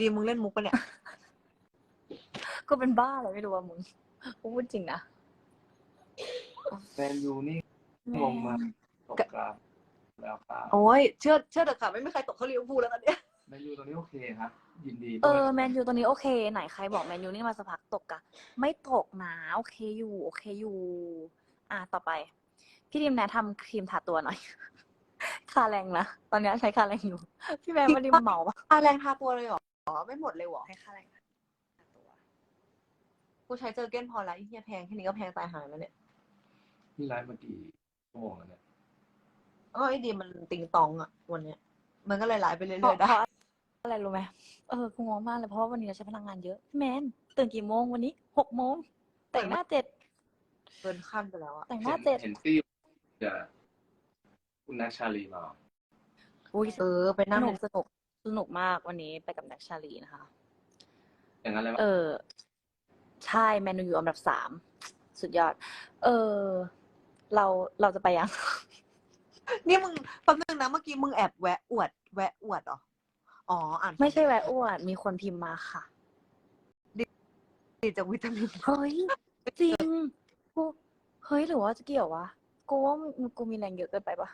ดีมึงเล่นมุกปะเนี่ย ก็เป็นบ้าอะไรไม่รู้ว่ามึงกูพูดจริงนะแมนยูนี่งงมากตกกราบแล้วครับโอ้ยเชื่อเชื่อเถอะค่ะไม่มีใครตกเขาลิเวอร์พูลแล้วตอนเนี้ยแมนยูตอนนี้โอเคครับ ยินดีเอด้วยอแมนยูตอนนี้โอเค ไหนใครบอกแมนยูนี่มาสักพักตกอะไม่ตกนะโอเคอยู่โอเคอยู่อะต่อไป พี่ดิมแนะทำครีมทาตัวหน่อย ค่าแรงนะตอนนี้ใช้ค่าแรงอยู่ พี่แมนไม่ได้เมาปะ อาแรงทาตัวเลยเหรอ อ๋อไม่หมดเลยเหรอใช้ค่าแรงทาตัวกูใช้เจอเก้นพอแล้วไอ้เฮียแพงแค่นี้ก็แพงตายหายแล้วเนี่ยนี่ไลฟ์มากี่ชั่วโมงแล้วเนี่ยเออไอ้ดีมันติงตองอะวันเนี้ย มันก็เลยไหลไปเรื่เพราะอยๆได้อะไรรู้ไหมเออกูงงมากเลยเพราะว่าวันนี้เราใช้พลังงานเยอะพี่แมนตื่นกี่โมงวันนี้หกโมงแต่งหน้าเจ็ดเกินขั้นไปแล้วอะแต่งหเห็น้านเจ็ดเห็นตี้จะคุณนักชาลีมาอุ้ยเออไปสนั่งนุกสนุก สนุกมากวันนี้ไปกับแน็กชาลีนะคะ อย่างนั้นเลยเอวะอใช่แมนยูอยู่อันดับสาม สุดยอด เออ เราเราจะไปยัง นี่มึงแป๊บนึงนะเมื่อกี้มึงแอบแวะอวด แวะอวดเหรอ อ๋ออ่านไม่ใช่แวะอ้วนมีคนพิมพ์มาค่ะ ดีจากวิตามิน เฮ้ย จริงกูเฮ้ยหรือว่าจะเกี่ยววะ กูว่ามึงกูมีแรงเยอะเกินไปปะ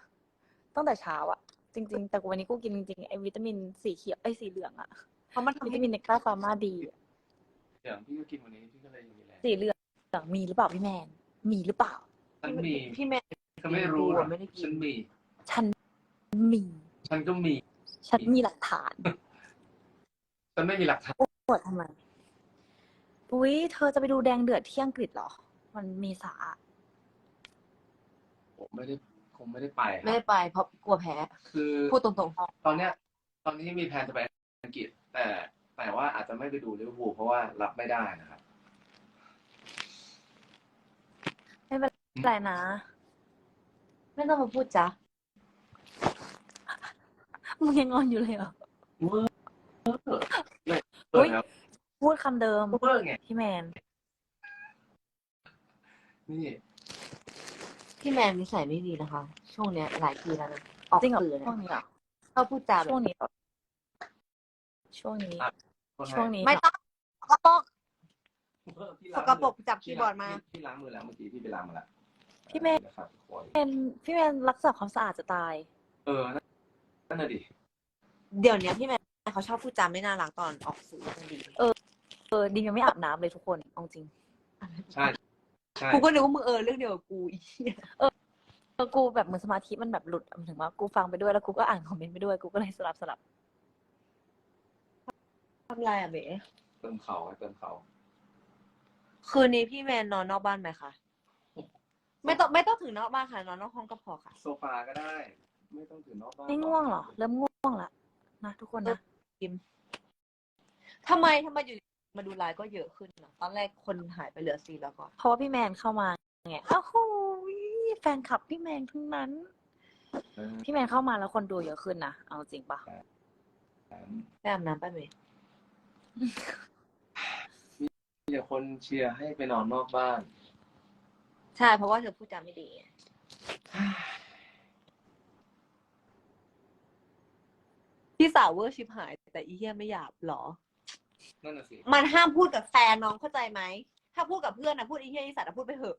ตั้งแต่เช้าอะ จริง ๆ แต่กูวันนี้กูกินจริงๆไอ้วิตามินสีเขียวไอ้สีเหลืองอะเพราะมันวิทำให้ตามินในกล้าฟาร์มาดีอะอย่างพี่ก็กินวันนี้พี่ก็เลยมีแรงสีเหลืองมีหรือเปล่าพี่แมน มีหรือเปล่า ฉันมีพี่แม่ก็ไม่รู้กูนะอะไม่ได้กิน ฉันมี ฉันมี ฉันก็มี ฉันมีหลักฐาน ฉันไม่มีหลักฐานปวดทำไมอุ้ยเธอจะไปดูแดงเดือดที่อังกฤษเหรอ มันมีสาอะผมไม่ได้ค งไม่ได้ไปคไม่รับ ได้ไปเพราะกลัวแพ้คือพูดตรงตอนเนี้ย ตอนนี้มีแผนจะไปอังกฤษ แต่แต่ว่าอาจจะไม่ไปดูลิเวอร์พูลเพราะว่ารับไม่ได้นะครับไม่เป็นไรนะๆไม่ต้องมาพูดจ้ะมึงยังงอนอยู่เลยเหรอ เวอร์ไม่อุ๊เปิดยครับพูดคำเดิมเวอร์ไงพี่แมน นี่ พี่แมนนิสัยไม่ดีนะคะ ช่วงเนี้ยหลายทีแล้วนะออกจริงเหรอสื่อช่วงเนี่ยนี้เหรอชอบพูดจาแบช่วงบนี้เหรอช่วงนี้คนช่วงนี้ไม่เหรอต้องสกปรกพี่สล้างกปรกมือจับคีย์บอร์ดมาพี่พี่ล้างมือแล้วเมื่อกี้พี่ไปล้างมาแล้วพี่เมย์นะครับทุกคนเป็นพี่แมนรักษาความสะอาดจะตาย เออ นั่นนั่นน่ะดิ เดี๋ยวเนี้ยพี่แมนเขาชอบพูดจาไม่น่ารักตอนออกสื่อมันดี เออดิมยังไม่อาบน้ำเลยทุกคนเอาจริง ใช่ ใช่ กูก็นึกว่ามึงเออเรื่องเดียวกับกูอีเหี้ยเออกูแบบเหมือนสมาธิมันแบบหลุดหมายถึงว่ากูฟังไปด้วยแล้วกูก็อ่านคอมเมนต์ไปด้วยกูก็เลยสลับสลับทำไรอะเบ๋เติมเขาเติมเขาคืนนี้พี่แมนนอนนอกบ้านไหมคะ ไม่ต้องไม่ต้องถึงนอกบ้านค่ะ นอนนอกห้องก็พอค่ะ โซฟาก็ได้ ไม่ต้องถึงนอกบ้านไม่ง่วงเหรอ เริ่มง่วงละนะทุกคนนะ ทำไมทำไมอยู่ มาดูไลน์ก็เยอะขึ้นนะตอนแรกคนหายไปเหลือสี่แล้วก่อนเพราะว่าพี่แมนเข้ามาไงอ้าวโหยแฟนคลับพี่แมนทั้งนั้นเออพี่แมนเข้ามาแล้วคนดูเยอะขึ้นนะเอาจริงปะไปอาบน้ำไปไหมมีแต่คนเชียร์ให้ไปนอนนอกบ้าน ใช่เพราะว่าเธอพูดจาไม่ดีไงพี่สาวเวอร์ชิบหาย แต่อีเหี้ยไม่หยาบหรอ นั่นน่ะสิมันห้ามพูดกับแฟนน้องเข้าใจไหม ถ้าพูดกับเพื่อนนะพูดอีเหี้ยอีสัตว์นะพูดไปเถอะ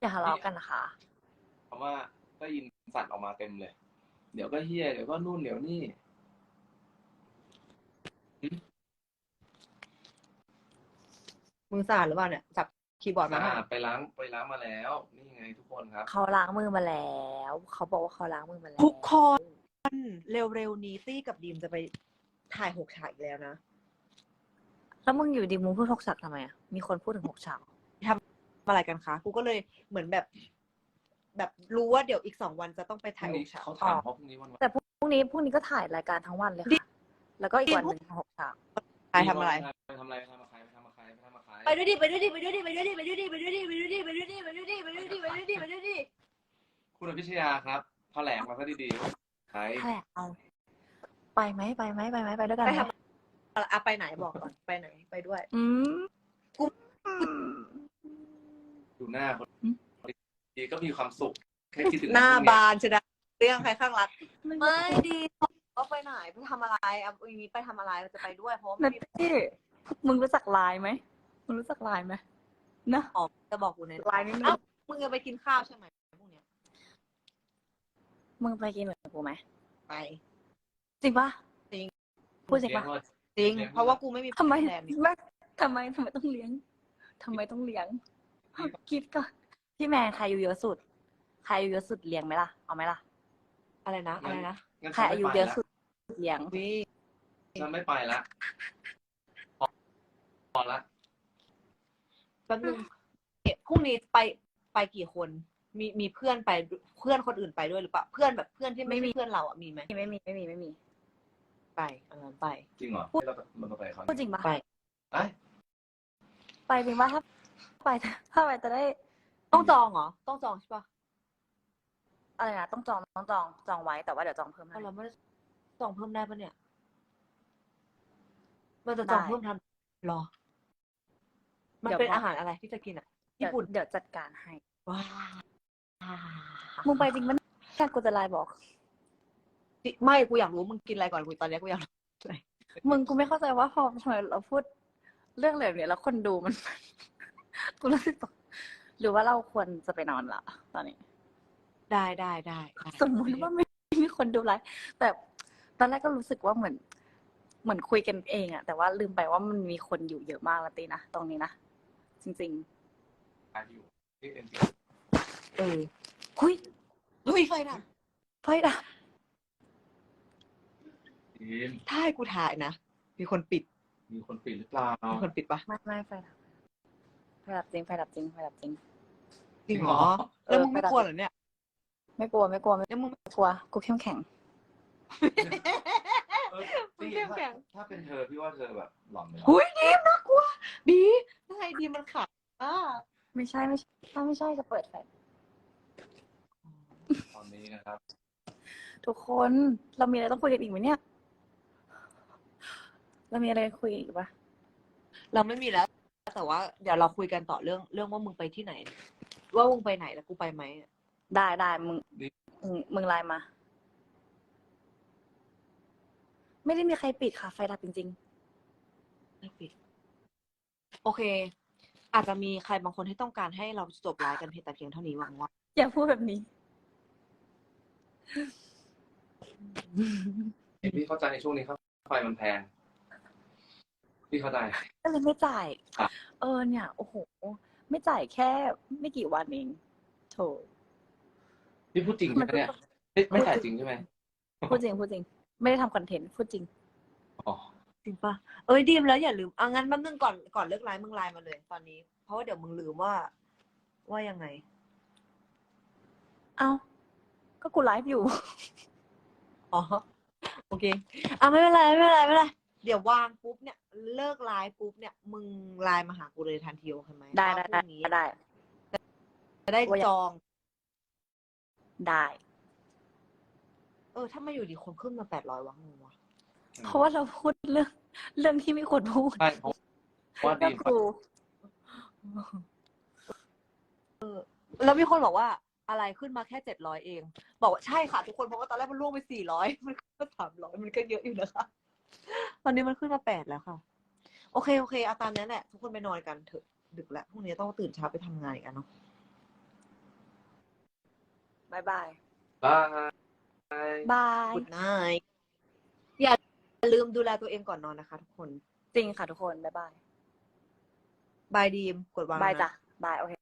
อย่าทะเลาะกันนะคะ เพราะว่าได้ยินสัตว์ออกมาเต็มเลย เดี๋ยวก็เฮียเดี๋ยวก็นู่นเดี๋ยวนี่มึงสะอาดหรือเปล่าเนี่ยจับคีย์บอร์ดมาอ่าไปล้างไปล้างมาแล้ว นี่ไงทุกคนครับ เขาล้างมือมาแล้ว เขาบอกว่าเขาล้างมือมาแล้วทุกคน เร็วๆนี้ตี้กับดีมจะไปถ่ายหกฉากอีกแล้วนะ แล้วมึงอยู่ดีมึงพูดหกฉากทำไมอะ มีคนพูดถึงหกฉากทำอะไรกันคะ กูก็เลยเหมือนแบบ แบบรู้ว่าเดี๋ยวอีกสองวันจะต้องไปถ่ายหกฉากเขาถามเพราะพรุ่งนี้วันแต่พรุ่งนี้พรุ่งนี้ก็ถ่ายรายการทั้งวันเลยค่ะ แล้วก็อีกวันหนึ่งหกฉากถ่ายทำอะไรไปทำอะไรไปทำกับใครไปทำกับใครไปทำกับใครไปด้วยดิไปด้วยดิไปด้วยดิไปด้วยดิไปด้วยดิไปด้วยดิไปด้วยดิไปด้วยดิไปด้วยดิไปด้วยดิไปด้วยดิไปด้วยดิคุณอภิชยาครับแถลงมาซะดีๆ ใครแถลงเอาไปไหมไปไหมไปไหมไปด้วยกันไปไหมทำอะไรอะไปไหนบอกก่อนไปไหนไปด้วย อืมกูดูหน้าคนอืมดีก็มีความสุขแค่คิดถึงหน้าพรุ่งบานใช่ไหมเรื่องใครข้างรักไม่ดีก็ไปไหนไปทำอะไรอะอีนี้ไปทำอะไรเราจะไปด้วยเพราะว่านัไม่ตมีตี้มึงรู้จักไลน์ไหมมึงรู้จักไลน์ไหมนะ ออกจะบอกกูในไลน์นิดนึเอ้างมึงจะไปกินข้าวใช่ไหมพวกเนี้ย มึงไปกินเหมือนกูไหมไป จริงปะจริง พูดจริงปะจริง เพราะว่ากูไม่มีทำไมแฟนนี่ไม่ทำไมทำไมต้องเลี้ยงทำไมต้องเลี้ยง คิดก่อนพี่แมนใครอายุเยอะสุด ใครอายุเยอะสุดเลี้ยงไหมล่ะเอาไหมล่ะ อะไรนะอะไรนะงั้นใครอายุเยอะสุดเลี้ยงวิฉันไม่ไปละพอพอละแป๊บนึงเอ๊ะพรุ่งนี้ไปไปกี่คน มีมีเพื่อนไปเพื่อนคนอื่นไปด้วยหรือเปล่าเพื่อนแบบเพื่อนที่ไม่ไม่มีใช่เพื่อนเราอะมีไหมไม่มีไม่มีไม่มีไปเออไป จริงเหรอให้เรามันไปเขาพูดจริงปะไปไปไปจริงปะถ้าไปถ้าไปจะได้ต้องจองเหรอต้องจองใช่ปะอะไรนะต้องจองต้องจองจองไว้แต่ว่าเดี๋ยวจองเพิ่มให้ เอาเราไม่ได้จองเพิ่มได้ปะเนี่ย มันจะจองได้เพิ่มทันหรอ มันเดี๋ยวเป็นพอออาหารอะไรที่จะกินอะเดี๋ยวญี่ปุ่นเดี๋ยวจัดการให้ว้า มึงไปจริงปะเนี่ยกูจะไลน์บอก ไม่กูอยากรู้มึงกินอะไรก่อนกูตอนนี้กูอยากรู้มึงกูไม่เข้าใจว่าพอทำไมเราพูดเรื่องแบบนี้แล้วคนดูมัน กูรู้สึกตกหรือว่าเราควรจะไปนอนละตอนนี้ ได้ได้ได้ได้สมมติว่าไม่มีคนดูไลฟ์แต่ตอนแรกก็รู้สึกว่าเหมือน เหมือนคุยกันเองอะแต่ว่าลืมไปว่ามันมีคนอยู่เยอะมากแล้วตีนะตรงนี้นะจริงอายุนี่เป็น เออๆหุยเฮ้ยไฟดับไฟดับทีมถ้าให้กูถ่ายนะ มีคนปิด มีคนปิดหรือเปล่า มีคนปิดปะไม่ไม่ไฟดับไฟดับจริงไฟดับจริงไฟดับจริง จริงเหรอ แล้วมึงไม่กลัวเหรอเนี่ย ไม่กลัวไม่กลัวไม่แล้วมึงกลัว กูเข้มแข็ง เออมึงเข้มแข็ง ถ้าเป็นเธอพี่ว่าเธอแบบหล่อนเลยหุยดีมน่ากลัวดีอะไรดีมันขาดอ่าไม่ใช่ไม่ใช่ไม่ใช่จะเปิดไฟตอ นนี้นะครับ ทุกคนเรามีอะไรต้องคุยกันอีกไหมเนี่ย เรามีอะไรคุยอีกปะเราไม่มีแล้ว แต่ว่าเดี๋ยวเราคุยกันต่อเรื่องเรื่องว่ามึงไปที่ไหน ว่ามึงไปไหนแล้วกูไปไหมได้ได้มึงมึงมึงไลน์มา ไม่ได้มีใครปิดค่ะ ไฟดับจริง ไม่ปิด โอเค อาจจะมีใครบางคนที่ต้องการให้เราจบไลฟ์กันเพียงแต่เพียงเท่านี้หวังว่า ๆ อย่าพูดแบบนี้ พี่เข้าใจในช่วงนี้ครับ ไฟมันแพง พี่เข้าใจ ก็เลยไม่จ่าย ครับ เออเนี่ย โอ้โห ไม่จ่ายแค่ไม่กี่วันเองโถพี่พูดจริงใช่ไหมเนี่ยไม่ไม่ถ่ายจริงใช่ไหมพูดจริงพูดจริง ไม่ได้ทำคอนเทนต์พูดจริง อ๋อ จริงปะเอ้ยดีมแล้วอย่าลืมอะงั้นแป๊บนึงก่อนก่อนเลิกไลฟ์มึงไลน์มาเลย ตอนนี้ เพราะว่าเดี๋ยวมึงลืมว่า ว่ายังไง เอ้า ก็กูไลฟ์อยู่ อ๋อ โอเค อะไม่เป็นไรไม่เป็นไรไม่เป็นไร เดี๋ยววางปุ๊บเนี่ย เลิกไลฟ์ปุ๊บเนี่ย มึงไลน์มาหากูเลยทันทีโอเคไหมได้ได้ว่าพได้รุ่งนี้ได้ จะได้ว่าอยากจอง ได้ เออ ถ้ามาอยู่ดีคนขึ้นมาแปดร้อยวะงงวะเพราะว่าเราพูดเรื่อง เรื่องที่ไม่ควรพูดใช่เพราะว่าก็ดีมครูแล้วมีคนบอกว่า อะไรขึ้นมาแค่เจ็ดร้อยเอง บอกว่าใช่ค่ะทุกคนเพราะว่าตอนแรกมันล่วงไปสี่ร้อยมันขึ้นมาสามร้อยมันก็เยอะอยู่นะคะ ตอนนี้มันขึ้นมาแปดแล้วค่ะ โอเคโอเคเอาตามนั้นแหละ ทุกคนไปนอนกันเถอะ ดึกแล้วพรุ่งนี้ต้องตื่นเช้าไปทำงานอีกอะเนาะบายบายบายบายกุดไนอย่าลืมดูแลตัวเองก่อนนอนนะคะ ทุกคน จริงค่ะทุกคนบายบายบายดีมกดวางบายนะจ้ะบายโอเค